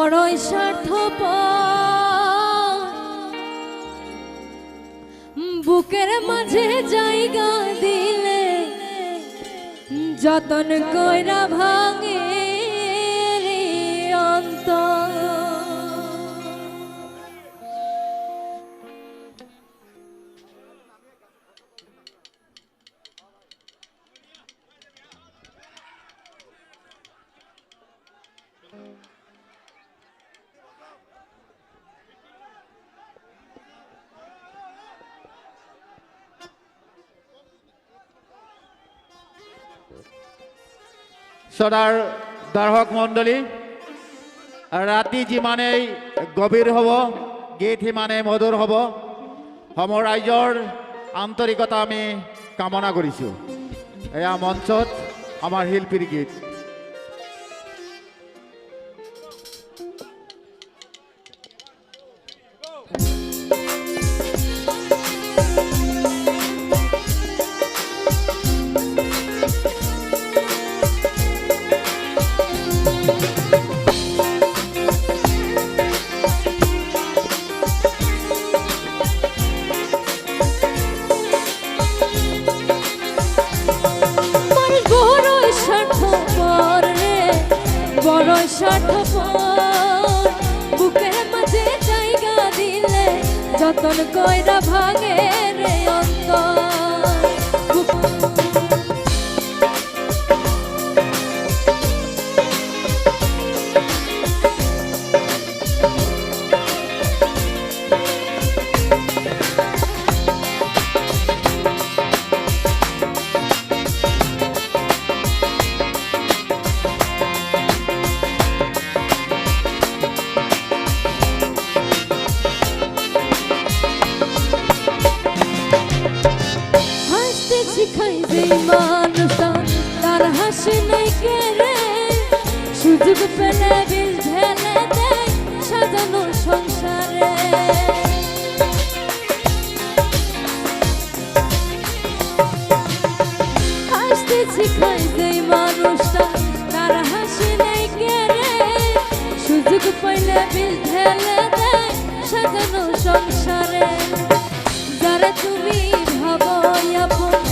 বড়ই স্বার্থপ বুকের মাঝে জায়গা দিলে যতন কইরা ভাঙে অন্তর। সদাৰ দর্শক মণ্ডলী ৰাতি যিমানেই গভীৰ হ'ব, গীত সিমানেই মধুৰ হ'ব। সম ৰাইজৰ আন্তৰিকতা আমি কামনা কৰিছোঁ এয়া মঞ্চত আমাৰ শিল্পীৰ গীত। স্বার্থপর বুকের মাঝে জায়গা দিলে যতন কয়রা ভাঙে রে অন্তর। মানুষটা তার হাসি নাই কেড়ে সুযোগ পেলে বিল ঢেলে দেয় সাজানো সংসারে। হাসতে শিখাই যে মানুষটা, তার হাসি নাই কেড়ে সুযোগ পাইলে বিল ঢেলে দেয় সাজানো সংসারে। যারা তুমি ভাবো, আপন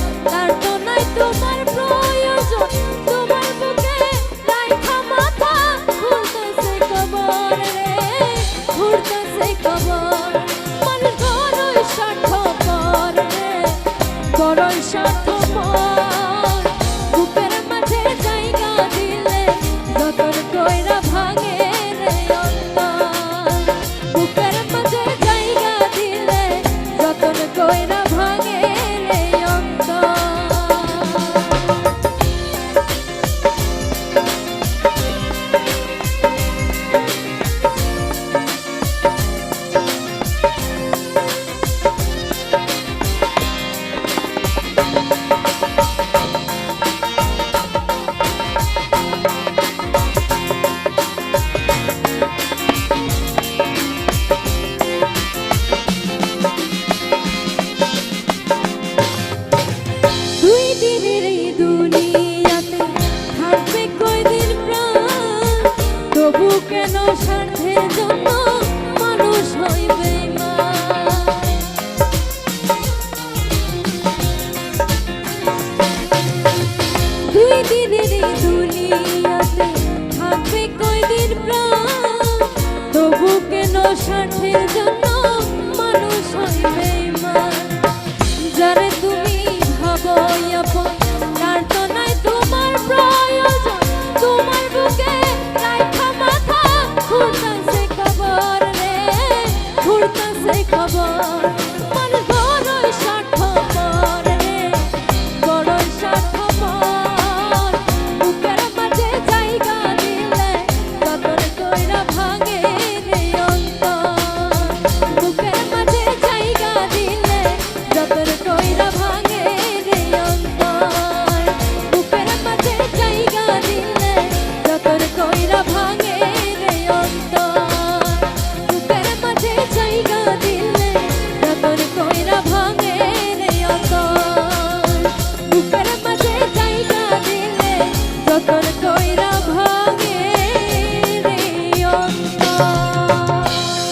you.